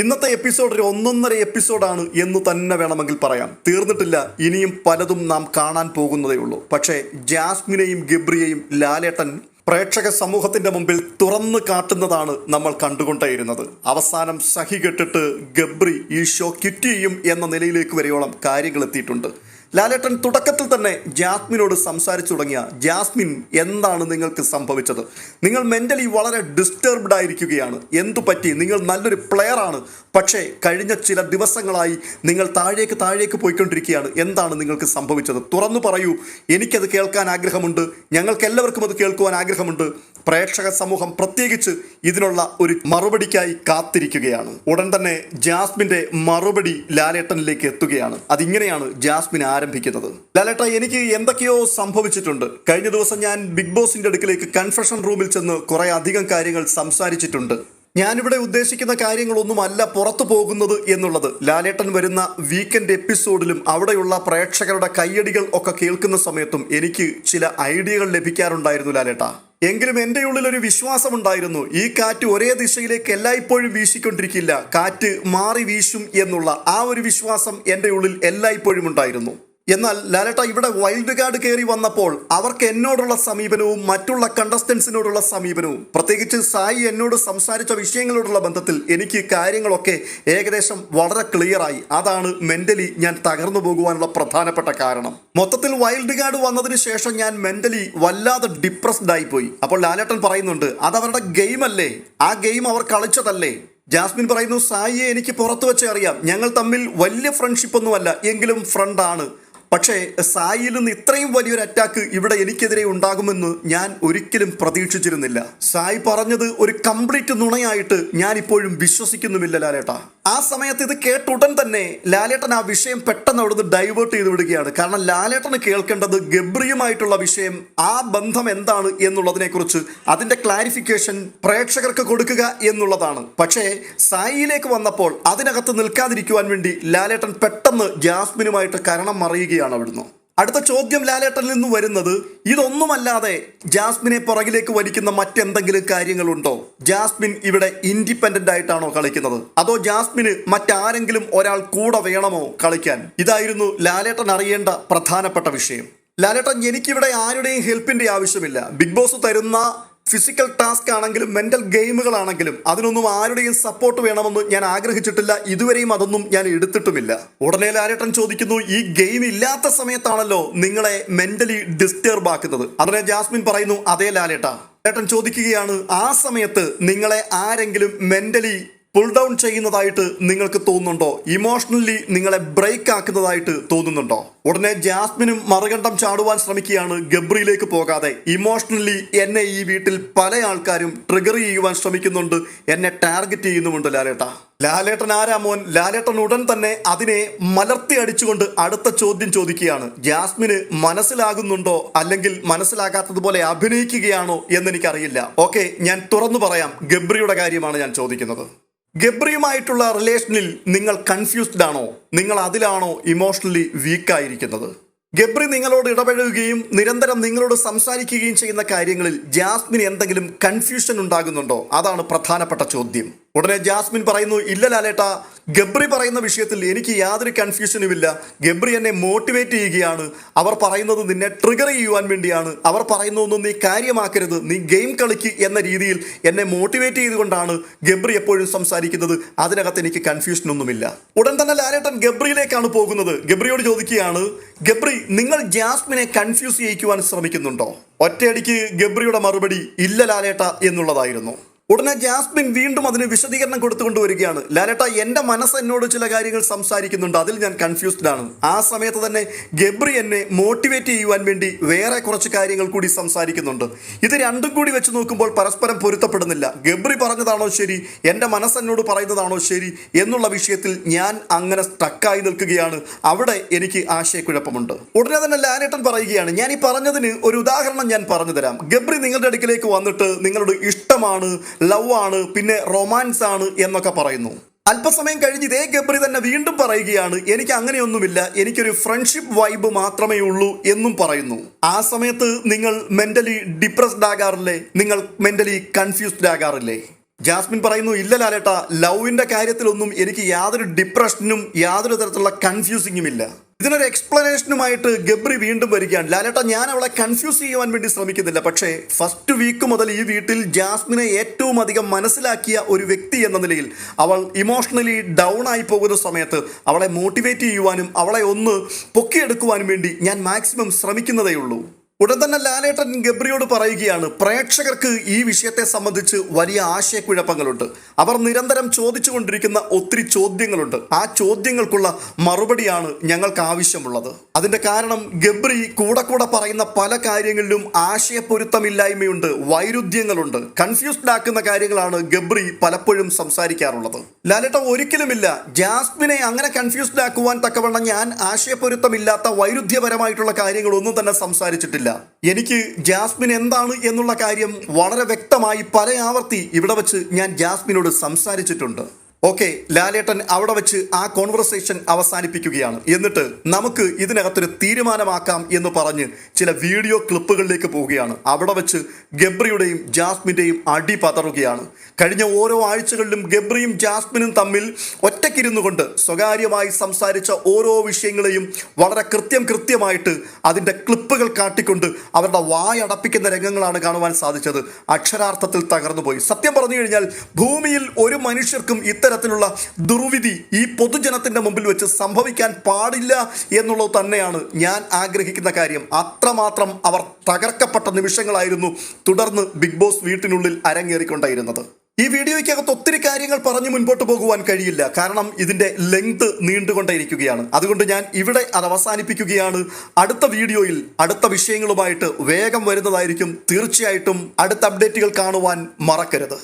ഇന്നത്തെ എപ്പിസോഡ് ഒരു ഒന്നൊന്നര എപ്പിസോഡാണ് എന്ന് തന്നെ വേണമെങ്കിൽ പറയാം. തീർന്നിട്ടില്ല ഇനിയും പലതും നാം കാണാൻ പോകുന്നതേ ഉള്ളൂ. പക്ഷേ ജാസ്മിനെയും ഗബ്രിയെയും ലാലേട്ടൻ പ്രേക്ഷക സമൂഹത്തിന്റെ മുമ്പിൽ തുറന്നു കാട്ടുന്നതാണ് നമ്മൾ കണ്ടുകൊണ്ടേയിരുന്നത്. അവസാനം സഹി കെട്ടിട്ട് ഗബ്രി ഈ ഷോ ക്വിറ്റ് ചെയ്യും എന്ന നിലയിലേക്ക് വരെയോളം കാര്യങ്ങൾ എത്തിയിട്ടുണ്ട്. ലാലേട്ടൻ തുടക്കത്തിൽ തന്നെ ജാസ്മിനോട് സംസാരിച്ചു തുടങ്ങിയ ജാസ്മിൻ എന്താണ് നിങ്ങൾക്ക് സംഭവിച്ചത്? നിങ്ങൾ മെന്റലി വളരെ ഡിസ്റ്റർബ്ഡ് ആയിരിക്കുകയാണ്. എന്തു പറ്റി? നിങ്ങൾ നല്ലൊരു പ്ലെയർ ആണ്. പക്ഷേ കഴിഞ്ഞ ചില ദിവസങ്ങളായി നിങ്ങൾ താഴേക്ക് താഴേക്ക് പോയിക്കൊണ്ടിരിക്കുകയാണ്. എന്താണ് നിങ്ങൾക്ക് സംഭവിച്ചത്? തുറന്നു പറയൂ. എനിക്കത് കേൾക്കാൻ ആഗ്രഹമുണ്ട്. ഞങ്ങൾക്ക് എല്ലാവർക്കും അത് കേൾക്കുവാൻ ആഗ്രഹമുണ്ട്. പ്രേക്ഷക സമൂഹം പ്രത്യേകിച്ച് ഇതിനുള്ള ഒരു മറുപടിക്കായി കാത്തിരിക്കുകയാണ്. ഉടൻ തന്നെ ജാസ്മിന്റെ മറുപടി ലാലേട്ടനിലേക്ക് എത്തുകയാണ്. അതിങ്ങനെയാണ് ജാസ്മിൻ ആരംഭിക്കുന്നത്. ലാലേട്ട എനിക്ക് എന്തൊക്കെയോ സംഭവിച്ചിട്ടുണ്ട്. കഴിഞ്ഞ ദിവസം ഞാൻ ബിഗ് ബോസിന്റെ അടുക്കിലേക്ക് കൺഫെഷൻ റൂമിൽ ചെന്ന് കുറെ അധികം കാര്യങ്ങൾ സംസാരിച്ചിട്ടുണ്ട്. ഞാനിവിടെ ഉദ്ദേശിക്കുന്ന കാര്യങ്ങളൊന്നുമല്ല പുറത്തു പോകുന്നത് എന്നുള്ളത്. ലാലേട്ടൻ വരുന്ന വീക്കെൻഡ് എപ്പിസോഡിലും അവിടെയുള്ള പ്രേക്ഷകരുടെ കയ്യടികൾ ഒക്കെ കേൾക്കുന്ന സമയത്തും എനിക്ക് ചില ഐഡിയകൾ ലഭിക്കാറുണ്ടായിരുന്നു ലാലേട്ട. എങ്കിലും എന്റെ ഉള്ളിൽ ഒരു വിശ്വാസം ഉണ്ടായിരുന്നു ഈ കാറ്റ് ഒരേ ദിശയിലേക്ക് എല്ലായ്പ്പോഴും വീശിക്കൊണ്ടിരിക്കില്ല. കാറ്റ് മാറി വീശും എന്നുള്ള ആ ഒരു വിശ്വാസം എന്റെ ഉള്ളിൽ എല്ലായ്പ്പോഴും ഉണ്ടായിരുന്നു. എന്നാൽ ലാലേട്ട ഇവിടെ വൈൽഡ് ഗാർഡ് കയറി വന്നപ്പോൾ അവർക്ക് എന്നോടുള്ള സമീപനവും മറ്റുള്ള കണ്ടസ്റ്റൻസിനോടുള്ള സമീപനവും പ്രത്യേകിച്ച് സായി എന്നോട് സംസാരിച്ച വിഷയങ്ങളോടുള്ള ബന്ധത്തിൽ എനിക്ക് കാര്യങ്ങളൊക്കെ ഏകദേശം വളരെ ക്ലിയറായി അതാണ് മെന്റലി ഞാൻ തകർന്നു പോകുവാനുള്ള പ്രധാനപ്പെട്ട കാരണം. മൊത്തത്തിൽ വൈൽഡ് ഗാർഡ് വന്നതിന് ശേഷം ഞാൻ മെന്റലി വല്ലാതെ ഡിപ്രസ്ഡ് ആയിപ്പോയി. അപ്പോൾ ലാലേട്ടൻ പറയുന്നുണ്ട് അത് അവരുടെ ഗെയിം അല്ലേ? ആ ഗെയിം അവർ കളിച്ചതല്ലേ? ജാസ്മിൻ പറയുന്നു സായിയെ എനിക്ക് പുറത്തു വെച്ചേ അറിയാം. ഞങ്ങൾ തമ്മിൽ വലിയ ഫ്രണ്ട്ഷിപ്പ് ഒന്നുമല്ല എങ്കിലും ഫ്രണ്ടാണ് പക്ഷേ സായിയിൽ നിന്ന് ഇത്രയും വലിയൊരു അറ്റാക്ക് ഇവിടെ എനിക്കെതിരെ ഉണ്ടാകുമെന്ന് ഞാൻ ഒരിക്കലും പ്രതീക്ഷിച്ചിരുന്നില്ല. സായി പറഞ്ഞത് ഒരു കംപ്ലീറ്റ് നുണയായിട്ട് ഞാൻ ഇപ്പോഴും വിശ്വസിക്കുന്നുമില്ല ലാലേട്ട. ആ സമയത്ത് ഇത് കേട്ട ഉടൻ തന്നെ ലാലേട്ടൻ ആ വിഷയം പെട്ടെന്ന് അവിടുന്ന് ഡൈവേർട്ട് ചെയ്ത് വിടുകയാണ്. കാരണം ലാലേട്ടന് കേൾക്കേണ്ടത് ഗബ്രിയുമായിട്ടുള്ള വിഷയം ആ ബന്ധം എന്താണ് എന്നുള്ളതിനെക്കുറിച്ച് അതിന്റെ ക്ലാരിഫിക്കേഷൻ പ്രേക്ഷകർക്ക് കൊടുക്കുക എന്നുള്ളതാണ്. പക്ഷേ സായിയിലേക്ക് വന്നപ്പോൾ അതിനകത്ത് നിൽക്കാതിരിക്കുവാൻ വേണ്ടി ലാലേട്ടൻ പെട്ടെന്ന് ജാസ്മിനുമായിട്ട് കരണം മറിയുകയാണ് അവിടുന്ന്. അടുത്ത ചോദ്യം ലാലേട്ടനിൽ നിന്ന് വരുന്നത് ഇതൊന്നുമല്ലാതെ ജാസ്മിനെ പുറകിലേക്ക് വലിക്കുന്ന മറ്റെന്തെങ്കിലും കാര്യങ്ങളുണ്ടോ? ജാസ്മിൻ ഇവിടെ ഇൻഡിപെൻഡന്റ് ആയിട്ടാണോ കളിക്കുന്നത്? അതോ ജാസ്മിന് മറ്റാരെങ്കിലും ഒരാൾ കൂടെ വേണമോ കളിക്കാൻ? ഇതായിരുന്നു ലാലേട്ടൻ അറിയേണ്ട പ്രധാനപ്പെട്ട വിഷയം. ലാലേട്ടൻ എനിക്കിവിടെ ആരുടെയും ഹെൽപ്പിന്റെ ആവശ്യമില്ല. ബിഗ് ബോസ് തരുന്ന ഫിസിക്കൽ ടാസ്ക് ആണെങ്കിലും മെന്റൽ ഗെയിമുകളാണെങ്കിലും അതിനൊന്നും ആരുടെയും സപ്പോർട്ട് വേണമെന്ന് ഞാൻ ആഗ്രഹിച്ചിട്ടില്ല. ഇതുവരെയും അതൊന്നും ഞാൻ എടുത്തിട്ടുമില്ല. ഉടനെ ലാലേട്ടൻ ചോദിക്കുന്നു ഈ ഗെയിം ഇല്ലാത്ത സമയത്താണല്ലോ നിങ്ങളെ മെന്റലി ഡിസ്റ്റർബ് ആക്കുന്നത്. അതിനെ ജാസ്മിൻ പറയുന്നു അതേ ലാലേട്ട. ലാലേട്ടൻ ചോദിക്കുകയാണ് ആ സമയത്ത് നിങ്ങളെ ആരെങ്കിലും മെന്റലി പുൾ ഡൗൺ ചെയ്യുന്നതായിട്ട് നിങ്ങൾക്ക് തോന്നുന്നുണ്ടോ? ഇമോഷണലി നിങ്ങളെ ബ്രേക്ക് ആക്കുന്നതായിട്ട് തോന്നുന്നുണ്ടോ? ഉടനെ ജാസ്മിനും മറുകണ്ഠം ചാടുവാൻ ശ്രമിക്കുകയാണ് ഗബ്രിയിലേക്ക് പോകാതെ. ഇമോഷണലി എന്നെ ഈ വീട്ടിൽ പല ആൾക്കാരും ട്രിഗർ ചെയ്യുവാൻ ശ്രമിക്കുന്നുണ്ട്. എന്നെ ടാർഗറ്റ് ചെയ്യുന്നുമുണ്ട് ലാലേട്ട. ലാലേട്ടൻ ആരാ മോൻ? ലാലേട്ടൻ ഉടൻ തന്നെ അതിനെ മലർത്തി അടിച്ചുകൊണ്ട് അടുത്ത ചോദ്യം ചോദിക്കുകയാണ്. ജാസ്മിന് മനസ്സിലാകുന്നുണ്ടോ? അല്ലെങ്കിൽ മനസ്സിലാകാത്തതുപോലെ അഭിനയിക്കുകയാണോ എന്നെനിക്കറിയില്ല ഓക്കെ ഞാൻ തുറന്നു പറയാം ഗബ്രിയുടെ കാര്യമാണ് ഞാൻ ചോദിക്കുന്നത്. ഗബ്രിയുമായിട്ടുള്ള റിലേഷനിൽ നിങ്ങൾ കൺഫ്യൂസ്ഡ് ആണോ? നിങ്ങൾ അതിലാണോ ഇമോഷണലി വീക്കായിരിക്കുന്നത് ഗബ്രി നിങ്ങളോട് ഇടപഴകുകയും നിരന്തരം നിങ്ങളോട് സംസാരിക്കുകയും ചെയ്യുന്ന കാര്യങ്ങളിൽ ജാസ്മിന് എന്തെങ്കിലും കൺഫ്യൂഷൻ ഉണ്ടാകുന്നുണ്ടോ? അതാണ് പ്രധാനപ്പെട്ട ചോദ്യം. ഉടനെ ജാസ്മിൻ പറയുന്നു ഇല്ല ലാലേട്ട ഗബ്രി പറയുന്ന വിഷയത്തിൽ എനിക്ക് യാതൊരു കൺഫ്യൂഷനും ഇല്ല. ഗബ്രി എന്നെ മോട്ടിവേറ്റ് ചെയ്യുകയാണ്. അവർ പറയുന്നത് നിന്നെ ട്രിഗർ ചെയ്യുവാൻ വേണ്ടിയാണ്. അവർ പറയുന്നതൊന്നും നീ കാര്യമാക്കരുത്. നീ ഗെയിം കളിക്ക് എന്ന രീതിയിൽ എന്നെ മോട്ടിവേറ്റ് ചെയ്തുകൊണ്ടാണ് ഗബ്രി എപ്പോഴും സംസാരിക്കുന്നത്. അതിനകത്ത് എനിക്ക് കൺഫ്യൂഷനൊന്നുമില്ല ഉടൻ തന്നെ ലാലേട്ടൻ ഗബ്രിയിലേക്കാണ് പോകുന്നത്. ഗബ്രിയോട് ചോദിക്കുകയാണ് ഗബ്രി നിങ്ങൾ ജാസ്മിനെ കൺഫ്യൂസ് ചെയ്യിക്കുവാൻ ശ്രമിക്കുന്നുണ്ടോ? ഒറ്റയടിക്ക് ഗബ്രിയുടെ മറുപടി ഇല്ല ലാലേട്ട എന്നുള്ളതായിരുന്നു. ഉടനെ ജാസ്മിൻ വീണ്ടും അതിന് വിശദീകരണം കൊടുത്തുകൊണ്ട് വരികയാണ് ലാലേട്ട എന്റെ മനസ്സ് എന്നോട് ചില കാര്യങ്ങൾ സംസാരിക്കുന്നുണ്ട്. അതിൽ ഞാൻ കൺഫ്യൂസ്ഡ് ആണ്. ആ സമയത്ത് തന്നെ ഗബ്രി എന്നെ മോട്ടിവേറ്റ് ചെയ്യുവാൻ വേണ്ടി വേറെ കുറച്ച് കാര്യങ്ങൾ കൂടി സംസാരിക്കുന്നുണ്ട്. ഇത് രണ്ടും കൂടി വെച്ച് നോക്കുമ്പോൾ പരസ്പരം പൊരുത്തപ്പെടുന്നില്ല. ഗബ്രി പറഞ്ഞതാണോ ശരി? എന്റെ മനസ്സ് എന്നോട് പറയുന്നതാണോ ശരി? എന്നുള്ള വിഷയത്തിൽ ഞാൻ അങ്ങനെ സ്റ്റക്കായി നിൽക്കുകയാണ്. അവിടെ എനിക്ക് ആശയക്കുഴപ്പമുണ്ട്. ഉടനെ തന്നെ ലാലേട്ടൻ പറയുകയാണ് ഞാൻ ഈ പറഞ്ഞതിന് ഒരു ഉദാഹരണം ഞാൻ പറഞ്ഞു തരാം. ഗബ്രി നിങ്ങളുടെ അടുക്കിലേക്ക് വന്നിട്ട് നിങ്ങളോട് ഇഷ്ടമാണ് ലവ് ആണ് പിന്നെ റൊമാൻസ് ആണ് എന്നൊക്കെ പറയുന്നു. അല്പസമയം കഴിഞ്ഞ് ഇതേ ഗബ്രി തന്നെ വീണ്ടും പറയുകയാണ് എനിക്ക് അങ്ങനെയൊന്നുമില്ല എനിക്കൊരു ഫ്രണ്ട്ഷിപ്പ് വൈബ് മാത്രമേ ഉള്ളൂ എന്നും പറയുന്നു. ആ സമയത്ത് നിങ്ങൾ മെന്റലി ഡിപ്രസ്ഡ് ആകാറില്ലേ? നിങ്ങൾ മെന്റലി കൺഫ്യൂസ്ഡ് ആകാറില്ലേ? ജാസ്മിൻ പറയുന്നു ഇല്ല ലാലേട്ട ലവിന്റെ കാര്യത്തിലൊന്നും എനിക്ക് യാതൊരു ഡിപ്രഷനും യാതൊരു തരത്തിലുള്ള കൺഫ്യൂസിങ്ങും ഇല്ല. ഇതിനൊരു എക്സ്പ്ലനേഷനുമായിട്ട് ഗബ്രി വീണ്ടും വരികയാണ്. ലാലേട്ട ഞാൻ അവളെ കൺഫ്യൂസ് ചെയ്യുവാൻ വേണ്ടി ശ്രമിക്കുന്നില്ല. പക്ഷേ ഫസ്റ്റ് വീക്ക് മുതൽ ഈ വീട്ടിൽ ജാസ്മിനെ ഏറ്റവും അധികം മനസ്സിലാക്കിയ ഒരു വ്യക്തി എന്ന നിലയിൽ അവൾ ഇമോഷണലി ഡൗൺ ആയി പോകുന്ന സമയത്ത് അവളെ മോട്ടിവേറ്റ് ചെയ്യുവാനും അവളെ ഒന്ന് പൊക്കിയെടുക്കുവാനും വേണ്ടി ഞാൻ മാക്സിമം ശ്രമിക്കുന്നതേ ഉള്ളൂ ഉടൻ തന്നെ ലാലേട്ടൻ ഗബ്രിയോട് പറയുകയാണ് പ്രേക്ഷകർക്ക് ഈ വിഷയത്തെ സംബന്ധിച്ച് വലിയ ആശയക്കുഴപ്പങ്ങളുണ്ട്. അവർ നിരന്തരം ചോദിച്ചുകൊണ്ടിരിക്കുന്ന ഒത്തിരി ചോദ്യങ്ങളുണ്ട്. ആ ചോദ്യങ്ങൾക്കുള്ള മറുപടിയാണ് ഞങ്ങൾക്ക് ആവശ്യമുള്ളത്. അതിന്റെ കാരണം ഗബ്രി കൂടെ കൂടെ പറയുന്ന പല കാര്യങ്ങളിലും ആശയപ്പൊരുത്തമില്ലായ്മയുണ്ട് വൈരുദ്ധ്യങ്ങളുണ്ട്. കൺഫ്യൂസ്ഡ് ആക്കുന്ന കാര്യങ്ങളാണ് ഗബ്രി പലപ്പോഴും സംസാരിക്കാറുള്ളത്. ലാലേട്ട ഒരിക്കലുമില്ല ജാസ്മിനെ അങ്ങനെ കൺഫ്യൂസ്ഡ് ആക്കുവാൻ തക്കവണ്ണം ഞാൻ ആശയപ്പൊരുത്തമില്ലാത്ത വൈരുദ്ധ്യപരമായിട്ടുള്ള കാര്യങ്ങളൊന്നും തന്നെ സംസാരിച്ചിട്ടില്ല. എനിക്ക് ജാസ്മിൻ എന്താണ് എന്നുള്ള കാര്യം വളരെ വ്യക്തമായി പല ആവർത്തി ഇവിടെ വച്ച് ഞാൻ ജാസ്മിനോട് സംസാരിച്ചിട്ടുണ്ട്. ഓക്കെ ലാലേട്ടൻ അവിടെ വെച്ച് ആ കോൺവെർസേഷൻ അവസാനിപ്പിക്കുകയാണ്. എന്നിട്ട് നമുക്ക് ഇതിനകത്തൊരു തീരുമാനമാക്കാം എന്ന് പറഞ്ഞ് ചില വീഡിയോ ക്ലിപ്പുകളിലേക്ക് പോവുകയാണ്. അവിടെ വെച്ച് ഗബ്രിയുടെയും ജാസ്മിന്റെയും അടി പതറുകയാണ്. കഴിഞ്ഞ ഓരോ ആഴ്ചകളിലും ഗബ്രിയും ജാസ്മിനും തമ്മിൽ ഒറ്റയ്ക്കിരുന്നു കൊണ്ട് സ്വകാര്യമായി സംസാരിച്ച ഓരോ വിഷയങ്ങളെയും വളരെ കൃത്യം കൃത്യമായിട്ട് അതിന്റെ ക്ലിപ്പുകൾ കാട്ടിക്കൊണ്ട് അവരുടെ വായടപ്പിക്കുന്ന രംഗങ്ങളാണ് കാണുവാൻ സാധിച്ചത്. അക്ഷരാർത്ഥത്തിൽ തകർന്നുപോയി. സത്യം പറഞ്ഞു കഴിഞ്ഞാൽ ഭൂമിയിൽ ഒരു മനുഷ്യർക്കും ഇത്തരത്തിലുള്ള ദുർവിധി ഈ പൊതുജനത്തിന്റെ മുമ്പിൽ വെച്ച് സംഭവിക്കാൻ പാടില്ല എന്നുള്ളത് തന്നെയാണ് ഞാൻ ആഗ്രഹിക്കുന്ന കാര്യം. അത്രമാത്രം അവർ തകർക്കപ്പെട്ട നിമിഷങ്ങളായിരുന്നു തുടർന്ന് ബിഗ് ബോസ് വീട്ടിനുള്ളിൽ അരങ്ങേറിക്കൊണ്ടായിരുന്നത്. ഈ വീഡിയോയ്ക്കകത്ത് ഒത്തിരി കാര്യങ്ങൾ പറഞ്ഞു മുൻപോട്ട് പോകുവാൻ കഴിയില്ല. കാരണം ഇതിന്റെ ലെങ്ത് നീണ്ടുകൊണ്ടേയിരിക്കുകയാണ്. അതുകൊണ്ട് ഞാൻ ഇവിടെ അത് അവസാനിപ്പിക്കുകയാണ്. അടുത്ത വീഡിയോയിൽ അടുത്ത വിഷയങ്ങളുമായിട്ട് വേഗം വരുന്നതായിരിക്കും. തീർച്ചയായിട്ടും അടുത്ത അപ്ഡേറ്റുകൾ കാണുവാൻ മറക്കരുത്.